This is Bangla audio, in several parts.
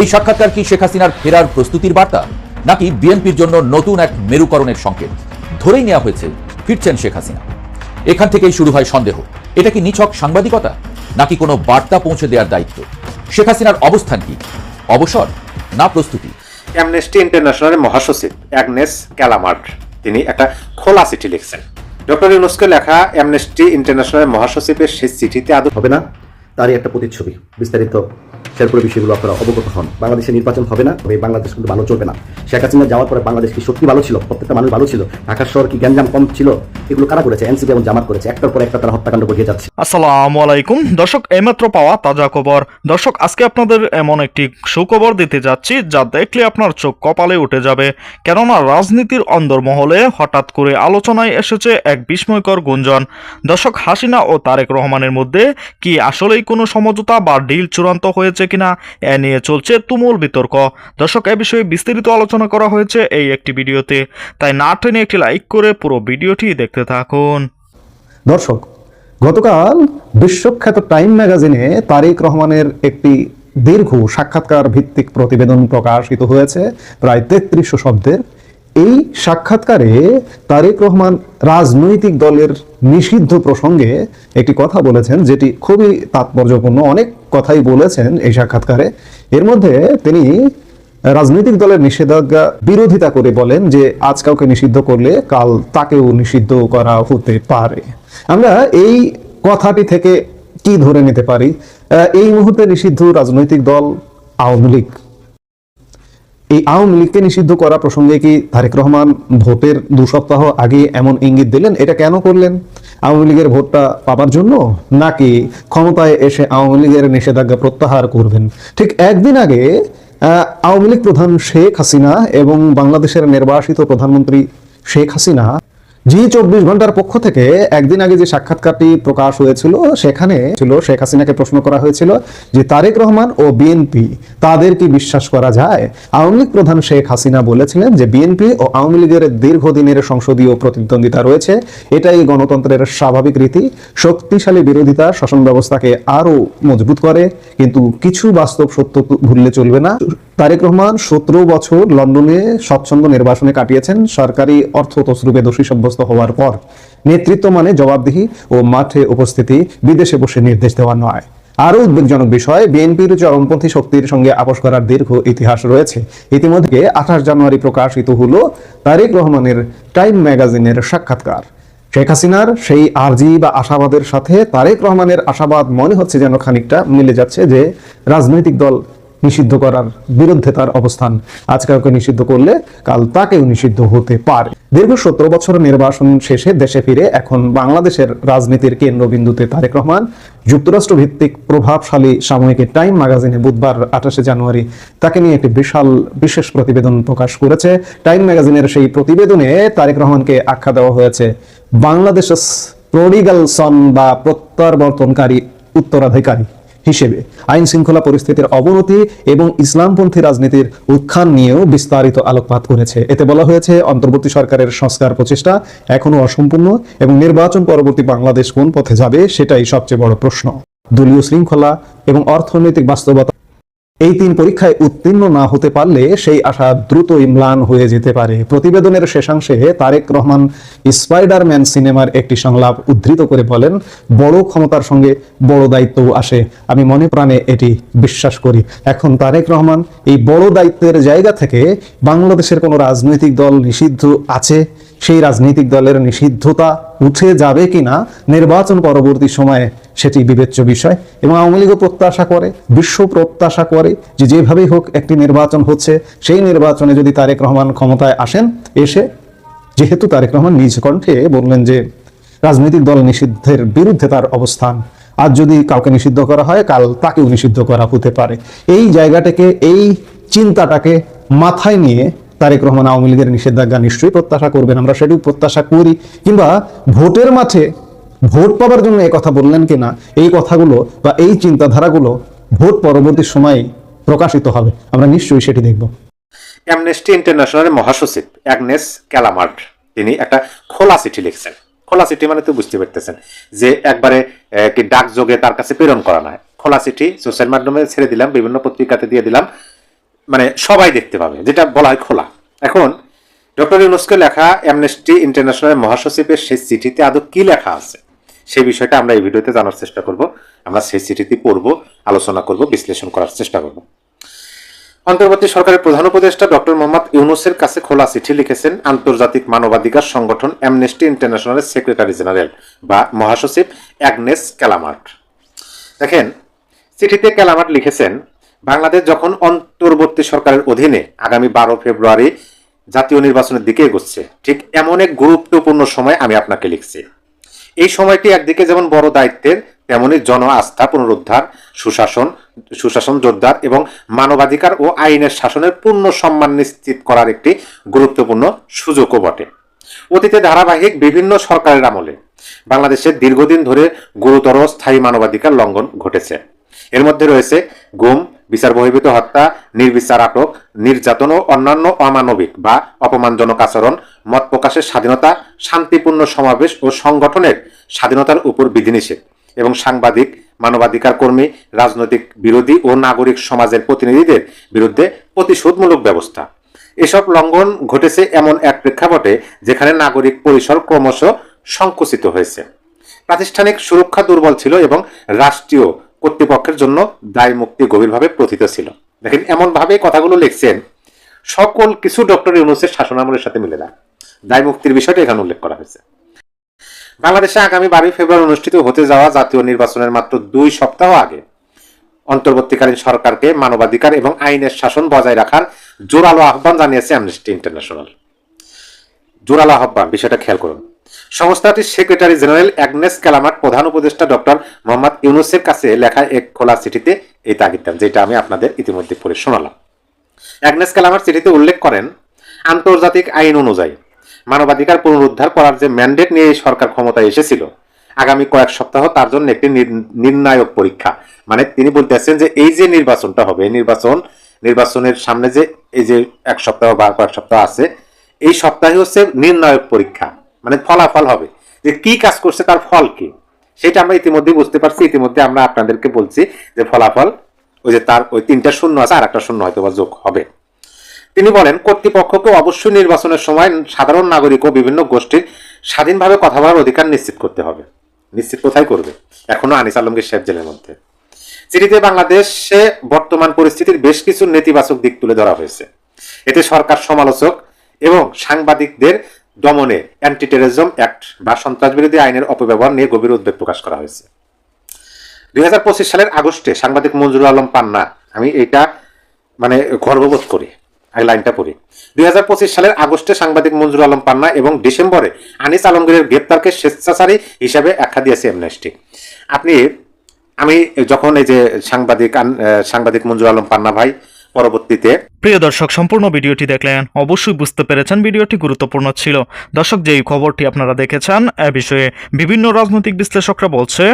এই সাক্ষাৎকার কি শেখ হাসিনার ফেরার প্রস্তুতির বার্তা? নাকি বিএনপির জন্য নতুন এক মেরুকরণের সংকেত? ধরেই নেওয়া হয়েছে ফিরছেন শেখ হাসিনা। এখান থেকেই শুরু হয় সন্দেহ। এটা কি নিছক সাংবাদিকতা? নাকি কোনো বার্তা পৌঁছে দেওয়ার দায়িত্ব? শেখ হাসিনার অবস্থান কি? অবসর না প্রস্তুতি? অ্যামনেস্টি ইন্টারন্যাশনালের মহাসচিব অ্যাগনেস ক্যালামার্ট তিনি একটা খোলা চিঠি লিখছেন। ডক্টর ইউনুসকে লেখা অ্যামনেস্টি ইন্টারন্যাশনালের মহাসচিবের সেই চিঠিতে আদৌ হবে না? তারই একটা প্রতিচ্ছবি বিস্তারিত শেরপুরে বিষয়গুলো আপনারা অবগত হন। বাংলাদেশে নির্বাচন হবে না, তবে বাংলাদেশ কিন্তু ভালো চলবে না। শেখ হাসিনা যাওয়ার পরে বাংলাদেশ কি সত্যি ভালো ছিল? প্রত্যেকটা মানুষ ভালো ছিল। ঢাকার শহর কি গ্যাঞ্জাম কম ছিল? এগুলো কারা করেছে? এনসিপি এবং জামাত করেছে। একটার পর একটা তারা হত্যাকাণ্ড ঘটিয়ে যাচ্ছে। আসসালামু আলাইকুম। দর্শক, এইমাত্র পাওয়া তাজা খবর। দর্শক, আজকে আপনাদের এমন একটি সুখবর দিতে যাচ্ছি যা দেখলে আপনার চোখ কপালে উঠে যাবে। কেননা রাজনীতির অন্দরমহলে হঠাৎ করে আলোচনায় এসেছে এক বিস্ময়কর গুঞ্জন। দর্শক, হাসিনা ও তারেক রহমানের মধ্যে কি আসলেই কোনো সমঝোতা বা ডিল চূড়ান্ত হয়েছে কিনা এ নিয়ে চলছে তুমুল বিতর্ক। দর্শক, এ বিষয়ে বিস্তারিত আলোচনা করা হয়েছে এই একটি ভিডিওতে। তাই না টেনে একটি লাইক করে পুরো ভিডিওটি দেখতে থাকুন। দর্শক, গতকাল বিশ্বখ্যাত টাইম ম্যাগাজিনে তারেক রহমানের একটি দীর্ঘ সাক্ষাৎকার ভিত্তিক প্রতিবেদন প্রকাশিত হয়েছে। প্রায় তেত্রিশশো শব্দের এই সাক্ষাৎকারে তারেক রহমান রাজনৈতিক দলের নিষিদ্ধ প্রসঙ্গে একটি কথা বলেছেন, যেটি খুবই তাৎপর্যপূর্ণ। অনেক কথাই বলেছেন এই সাক্ষাৎকারে। এর মধ্যে তিনি রাজনৈতিক দলের নিষেধাজ্ঞা বিরোধিতা করে বলেন যে, আজ কাউকে নিষিদ্ধ করলে কাল তাকেও নিষিদ্ধ করা হতে পারে। আমরা এই কথাটি থেকে কি ধরে নিতে পারি? এই মুহূর্তে নিষিদ্ধ রাজনৈতিক দল আওয়ামী লীগ এই আওয়ামী লীগকে নিষিদ্ধ করা প্রসঙ্গে কি তারেক রহমান ভোটের দু সপ্তাহ আগে এমন ইঙ্গিত দিলেন? এটা কেন করলেন? আওয়ামী লীগের ভোটটা পাবার জন্য? নাকি ক্ষমতায় এসে আওয়ামী লীগের নিষেধাজ্ঞা প্রত্যাহার করবেন? ঠিক একদিন আগে আওয়ামী লীগ প্রধান শেখ হাসিনা এবং বাংলাদেশের নির্বাসিত প্রধানমন্ত্রী শেখ হাসিনা জি চব্বিশ ঘণ্টার পক্ষ থেকে একদিন আগে যে সাক্ষাৎকারটি প্রকাশ হয়েছিল, সেখানে ছিল, শেখ হাসিনাকে প্রশ্ন করা হয়েছিল যে তারেক রহমান ও বিএনপি তাদের কি বিশ্বাস করা যায়? আওয়ামী লীগ প্রধান শেখ হাসিনা বলেছিলেন যে বিএনপি ও আওয়ামী লীগের দীর্ঘদিনের সংসদীয় প্রতিদ্বন্দ্বিতা রয়েছে। এটাই গণতন্ত্রের স্বাভাবিক রীতি। শক্তিশালী বিরোধিতা শাসন ব্যবস্থাকে আরও মজবুত করে, কিন্তু কিছু বাস্তব সত্য ভুললে চলবে না। তারেক রহমান সতেরো বছর লন্ডনে স্বচ্ছন্দ নির্বাসনে কাটিয়েছেন। সরকারি অর্থ তসরূপে দোষী সাব্যস্ত হওয়ার পর নেতৃত্ব মানে জবাবদিহি ও মাঠে উপস্থিতি, বিদেশে বসে নির্দেশ দেওয়া নয়। আরও উদ্বেগজনক বিষয়, বিএনপির চরমপন্থী শক্তির সঙ্গে আপোষ করার দীর্ঘ ইতিহাস রয়েছে। ইতিমধ্যে আঠাশ জানুয়ারি প্রকাশিত হলো তারেক রহমানের টাইম ম্যাগাজিনের সাক্ষাৎকার। শেখ হাসিনার সেই আরজি বা আশাবাদের সাথে তারেক রহমানের আশাবাদ মনে হচ্ছে যেন খানিকটা মিলে যাচ্ছে যে রাজনৈতিক দল নিষিদ্ধ করার বিরুদ্ধে তার অবস্থান। আজ কাউকে নিষিদ্ধ করলে কাল তাকেও নিষিদ্ধ হতে পারে। দীর্ঘ সতেরো বছর নির্বাসন শেষে দেশে ফিরে এখন বাংলাদেশের রাজনীতির কেন্দ্রবিন্দুতে তারেক রহমান, যুক্তরাষ্ট্র ভিত্তিক প্রভাবশালী সাময়িকী টাইম ম্যাগাজিনে বুধবার আঠাশে জানুয়ারি তাকে নিয়ে একটি বিশাল, বিশেষ প্রতিবেদন প্রকাশ করেছে। টাইম ম্যাগাজিনের সেই প্রতিবেদনে তারেক রহমানকে আখ্যা দেওয়া হয়েছে, বাংলাদেশের প্রডিগাল সন বা প্রত্যাবর্তনকারী উত্তরাধিকারী। হিসেবে আইন শৃঙ্খলা পরিস্থিতির অবনতি এবং ইসলামপন্থী রাজনীতির উত্থান নিয়েও বিস্তারিত আলোকপাত করেছে এতে বলা হয়েছে, অন্তর্বর্তী সরকারের সংস্কার প্রচেষ্টা এখনও অসম্পূর্ণ এবং নির্বাচন পরবর্তী বাংলাদেশ কোন পথে যাবে সেটাই সবচেয়ে বড় প্রশ্ন। দলীয় শৃঙ্খলা এবং অর্থনৈতিক বাস্তবতা এই তিন পরীক্ষায় উত্তীর্ণ না হতে পারলে সেই আশা দ্রুতই ম্লান হয়ে যেতে পারে। প্রতিবেদনের শেষাংশে তারেক রহমান স্পাইডারম্যান সিনেমার একটি সংলাপ উদ্ধৃত করে বলেন, বড় ক্ষমতার সঙ্গে বড় দায়িত্বও আসে। আমি মনে প্রাণে এটি বিশ্বাস করি। এখন তারেক রহমান এই বড় দায়িত্বের জায়গা থেকে বাংলাদেশের কোনো রাজনৈতিক দল নিষিদ্ধ আছে? সেই রাজনৈতিক দলের নিষিদ্ধতা উঠে যাবে কিনা, নির্বাচন পরবর্তী সময়ে সেটি বিবেচ্য বিষয় এবং আওয়ামী লীগও প্রত্যাশা করে, বিশ্ব প্রত্যাশা করে যে যেভাবেই হোক একটি নির্বাচন হচ্ছে, সেই নির্বাচনে যদি তারেক রহমান ক্ষমতায় আসেন, এসে যেহেতু তারেক রহমান নিজ কণ্ঠে বললেন যে রাজনৈতিক দল নিষিদ্ধের বিরুদ্ধে তার অবস্থান আজ যদি কাউকে নিষিদ্ধ করা হয়, কাল তাকেও নিষিদ্ধ করা হতে পারে। এই জায়গাটাকে, এই চিন্তাটাকে মাথায় নিয়ে তারেক রহমান আওয়ামী লীগের নিষেধাজ্ঞা নিশ্চয়ই প্রত্যাশা করবেন, আমরা সেটিও প্রত্যাশা করি। কিংবা ভোটের মাঠে ভোট পাবার জন্য এই কথা বললেন কিনা, এই কথাগুলো বা এই চিন্তাধারাগুলো ভোট পরবর্তী সময়ে প্রকাশিত হবে। আমরা নিশ্চয়ই সেটি দেখব। অ্যামনেস্টি ইন্টারন্যাশনালের মহাসচিব অ্যাগনেস ক্যালামার্ট, তিনি একটা খোলা চিঠি লিখছেন। খোলা চিঠি মানে তো বুঝতে পারতেছেন যে একবারে কি ডাক যোগে তার কাছে প্রেরণ করা নয় খোলা চিঠি সোশ্যাল মাধ্যমে ছেড়ে দিলাম, বিভিন্ন পত্রিকাতে দিয়ে দিলাম। মানে সবাই দেখতে পাবে, যেটা বলা হয় খোলা। এখন, ডক্টর ইউনুসকে লেখা অ্যামনেস্টি ইন্টারন্যাশনাল মহাসচিবের সেই চিঠিতে আদৌ কি লেখা আছে? সেই বিষয়টা আমরা এই ভিডিওতে জানার চেষ্টা করব। আমরা সেই চিঠিটি পড়ব, আলোচনা করব, বিশ্লেষণ করার চেষ্টা করব। অন্তর্বর্তী সরকারের প্রধান উপদেষ্টা ডক্টর মোহাম্মদ ইউনুসের কাছে খোলা চিঠি লিখেছেন আন্তর্জাতিক মানবাধিকার সংগঠন অ্যামনেস্টি ইন্টারন্যাশনালের সেক্রেটারি জেনারেল বা মহাসচিব অ্যাগনেস ক্যালামার্ট। দেখেন, চিঠিতে ক্যালামার্ট লিখেছেন বাংলাদেশ যখন অন্তর্বর্তী সরকারের অধীনে আগামী বারো ফেব্রুয়ারি জাতীয় নির্বাচনের দিকে এগোচ্ছে, ঠিক এমন এক গুরুত্বপূর্ণ সময় আমি আপনাকে লিখছি। এই সময়টি একদিকে যেমন বড় দায়িত্বের, তেমনি জন আস্থা পুনরুদ্ধার, সুশাসন সুশাসন জোরদার এবং মানবাধিকার ও আইনের শাসনের পূর্ণ সম্মান নিশ্চিত করার একটি গুরুত্বপূর্ণ সুযোগও বটে। অতীতে ধারাবাহিক বিভিন্ন সরকারের আমলে বাংলাদেশের দীর্ঘদিন ধরে গুরুতর স্থায়ী মানবাধিকার লঙ্ঘন ঘটেছে। এর মধ্যে রয়েছে গুম বিচার বহির্ভূত হত্যা নির্বিচার আটক নির্যাতন ও অন্যান্য অমানবিক বা অপমানজনক আচরণ মত প্রকাশের স্বাধীনতা শান্তিপূর্ণ সমাবেশ ও সংগঠনের স্বাধীনতার উপর বিধিনিষেধ এবং সাংবাদিক মানবাধিকার কর্মী রাজনৈতিক বিরোধী ও নাগরিক সমাজের প্রতিনিধিদের বিরুদ্ধে প্রতিশোধমূলক ব্যবস্থা। এসব লঙ্ঘন ঘটেছে এমন এক প্রেক্ষাপটে যেখানে নাগরিক পরিসর ক্রমশ সংকুচিত হয়েছে। প্রাতিষ্ঠানিক সুরক্ষা দুর্বল ছিল এবং রাষ্ট্রীয় কর্তৃপক্ষের জন্য দায় মুক্তি গভীরভাবে প্রথিত ছিল। দেখেন এমন ভাবে কথাগুলো লিখছেন, সকল কিছু ডক্টর ইউনুসের শাসনামলের সাথে মিলে না। দায় মুক্তির বিষয়টা এখানে উল্লেখ করা হয়েছে। বাংলাদেশে আগামী বারোই ফেব্রুয়ারি অনুষ্ঠিত হতে যাওয়া জাতীয় নির্বাচনের মাত্র দুই সপ্তাহ আগে অন্তর্বর্তীকালীন সরকারকে মানবাধিকার এবং আইনের শাসন বজায় রাখার জোরালো আহ্বান জানিয়েছে অ্যামনেস্টি ইন্টারন্যাশনাল জোরালো আহ্বান, বিষয়টা খেয়াল করুন। সংস্থাটির সেক্রেটারি জেনারেল অ্যাগনেস ক্যালামার, প্রধান উপদেষ্টা ডক্টর মোহাম্মদ ইউনুসের কাছে লেখা এক খোলা চিঠিতে এই তাগিদ দেন, যেটা আমি আপনাদের ইতিমধ্যে পড়ে শোনালাম। অ্যাগনেস ক্যালামার চিঠিতে উল্লেখ করেন, আন্তর্জাতিক আইন অনুযায়ী মানবাধিকার পুনরুদ্ধার করার যে ম্যান্ডেট নিয়ে এই সরকার ক্ষমতায় এসেছিল, আগামী কয়েক সপ্তাহ তার জন্য একটি নির- নির্ণায়ক পরীক্ষা। মানে তিনি বলতেছেন যে এই যে নির্বাচনটা হবে নির্বাচন, নির্বাচনের সামনে যে এই যে এক সপ্তাহ বা কয়েক সপ্তাহ আছে, এই সপ্তাহে হচ্ছে নির্ণায়ক পরীক্ষা। মানে ফলাফল হবে। যে কি কাজ করছে, তার ফল কি? সেটা আমরা ইতিমধ্যে বুঝতে পারছি। ইতিমধ্যে আমরা আপনাদেরকে বলছি যে ফলাফল ওই যে তার ওই তিনটা শূন্য আছে আর একটা শূন্য হয়তো বা যোগ হবে। তিনি বলেন, কর্তৃপক্ষকে অবশ্যই নির্বাচনের সময় সাধারণ নাগরিক ও বিভিন্ন গোষ্ঠীর স্বাধীনভাবে কথা বলার অধিকার নিশ্চিত করতে হবে। নিশ্চিত কোথায় করবে? এখনও আনিস আলমগীর সাহেব জেলের মধ্যে। চিঠিতে বাংলাদেশে বর্তমান পরিস্থিতির বেশ কিছু নেতিবাচক দিক তুলে ধরা হয়েছে। এতে সরকার সমালোচক এবং সাংবাদিকদের দমনে অ্যান্টি টেরোরিজম অ্যাক্ট বা সন্ত্রাসবিরোধী আইনের অপব্যবহার নিয়ে গভীর উদ্বেগ প্রকাশ করা হয়েছে। দুই হাজার পঁচিশ সালের আগস্টে সাংবাদিক মঞ্জুরুল আলম পান্না, আমি এটা মানে গর্ববোধ করি আগে লাইনটা পড়ি। দুই হাজার পঁচিশ সালের আগস্টে সাংবাদিক মঞ্জুর আলম পান্না এবং ডিসেম্বরে আনিস আলমগীরের গ্রেপ্তারকে স্বেচ্ছাচারী হিসাবে আখ্যা দিয়েছে এমনেস্টি আপনি, আমি যখন এই যে সাংবাদিক সাংবাদিক মঞ্জুর আলম পান্না ভাই পরবর্তীতে। প্রিয় দর্শক, সম্পূর্ণ ভিডিওটি দেখলেন, অবশ্যই বুঝতে পেরেছেন ভিডিওটি গুরুত্বপূর্ণ ছিল। দর্শক যেই খবরটি আপনারা দেখেছেন, এ বিষয়ে বিভিন্ন রাজনৈতিক বিশ্লেষকরা বলছে,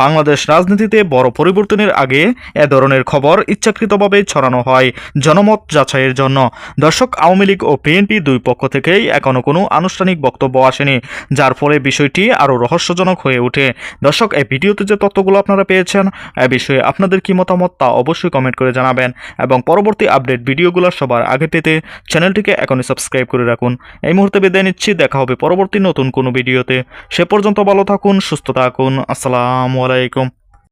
বাংলাদেশ রাজনীতিতে বড় পরিবর্তনের আগে এ ধরনের খবর ইচ্ছাকৃতভাবে ছড়ানো হয় জনমত যাচাইয়ের জন্য। দর্শক, আওয়ামী লীগ ও বিএনপি দুই পক্ষ থেকেই এখনও কোনো আনুষ্ঠানিক বক্তব্য আসেনি, যার ফলে বিষয়টি আরও রহস্যজনক হয়ে ওঠে। দর্শক এই ভিডিওতে যে তথ্যগুলো আপনারা পেয়েছেন, এ বিষয়ে আপনাদের কি মতামত তা অবশ্যই কমেন্ট করে জানাবেন। এবং পরবর্তী আপডেট ভিডিওগুলো সবার আগে পেতে চ্যানেলটিকে এখনই সাবস্ক্রাইব করে রাখুন। এই মুহূর্তে বিদায় নিচ্ছি, দেখা হবে পরবর্তী নতুন কোনো ভিডিওতে। সে পর্যন্ত ভালো থাকুন, সুস্থ থাকুন। আসসালামু আলাইকুম।